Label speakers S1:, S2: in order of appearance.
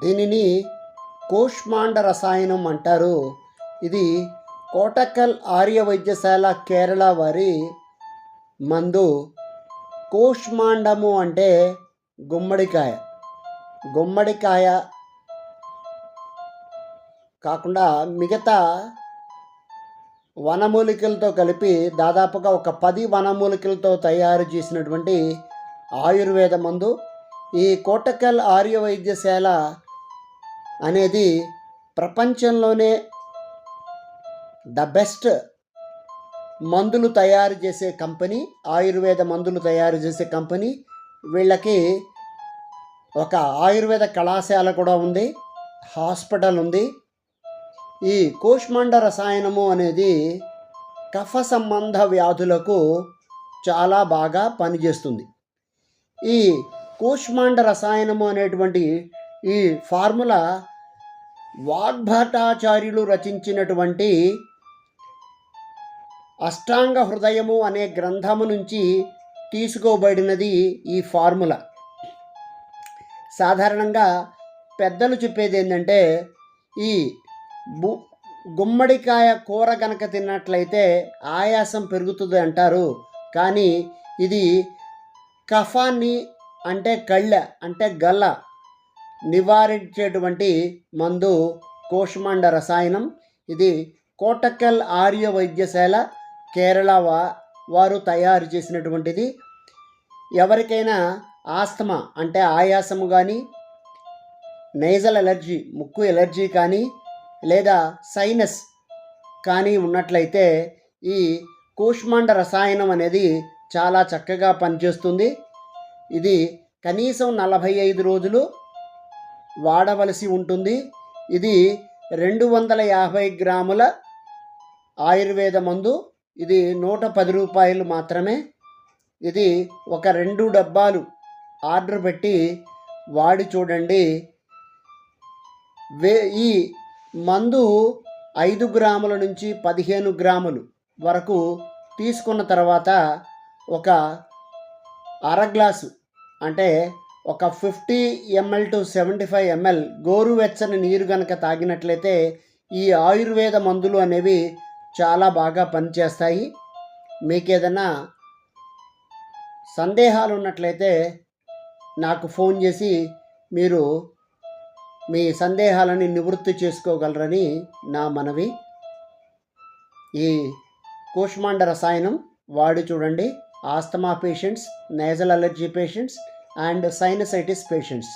S1: దీనిని కోష్మాండ రసాయనం అంటారు ఇది కోటకల్ ఆర్య వైద్యశాల కేరళ వారి మందు కోష్మాండము అంటే గుమ్మడికాయ గుమ్మడికాయ కాకుండా మిగతా వనమూలికలతో కలిపి దాదాపుగా ఒక పది వనమూలికలతో తయారు చేసినటువంటి ఆయుర్వేద మందు ఈ కోటకల్ ఆర్య వైద్యశాల అనేది ప్రపంచంలోనే ద బెస్ట్ మందులు తయారు చేసే కంపెనీ ఆయుర్వేద మందులు తయారు చేసే కంపెనీ వీళ్ళకి ఒక ఆయుర్వేద కళాశాల కూడా ఉంది హాస్పిటల్ ఉంది ఈ కోష్మండ రసాయనము అనేది కఫ సంబంధ వ్యాధులకు చాలా బాగా పనిచేస్తుంది ఈ కూష్మాండ రసాయనము అనేటువంటి ఈ ఫార్ములా వాగ్భటాచార్యులు రచించినటువంటి అష్టాంగ హృదయము అనే గ్రంథము నుంచి తీసుకోబడినది ఈ ఫార్ములా సాధారణంగా పెద్దలు చెప్పేది ఏంటంటే ఈ బు గుమ్మడికాయ కూర కనుక తిన్నట్లయితే ఆయాసం పెరుగుతుంది అంటారు కానీ ఇది కఫాన్ని అంటే కళ్ళ అంటే గల్ల నివారించేటువంటి మందు కోష్మాండ రసాయనం ఇది కోటకల్ ఆర్య వైద్యశాల కేరళ వా వారు తయారు చేసినటువంటిది ఎవరికైనా ఆస్తమా అంటే ఆయాసము కానీ నైజల్ ఎలర్జీ ముక్కు ఎలర్జీ కానీ లేదా సైనస్ కానీ ఉన్నట్లయితే ఈ కూష్మాండ రసాయనం అనేది చాలా చక్కగా పనిచేస్తుంది ఇది కనీసం నలభై ఐదు రోజులు వాడవలసి ఉంటుంది ఇది రెండు వందల యాభై గ్రాముల ఆయుర్వేద మందు ఇది నూట పది రూపాయలు మాత్రమే ఇది ఒక రెండు డబ్బాలు ఆర్డర్ పెట్టి వాడి చూడండి వే ఈ మందు ఐదు గ్రాముల నుంచి పదిహేను గ్రాములు వరకు తీసుకున్న తర్వాత ఒక అర గ్లాసు అంటే ఒక fifty ML to seventy five ML గోరువెచ్చని నీరు కనుక తాగినట్లయితే ఈ ఆయుర్వేద మందులు అనేవి చాలా బాగా పనిచేస్తాయి మీకేదైనా సందేహాలు ఉన్నట్లయితే నాకు ఫోన్ చేసి మీరు మీ సందేహాలని నివృత్తి చేసుకోగలరని నా మనవి ఈ కూష్మాండ రసాయనం వాడి చూడండి asthma patients, nasal allergy patients, and sinusitis patients.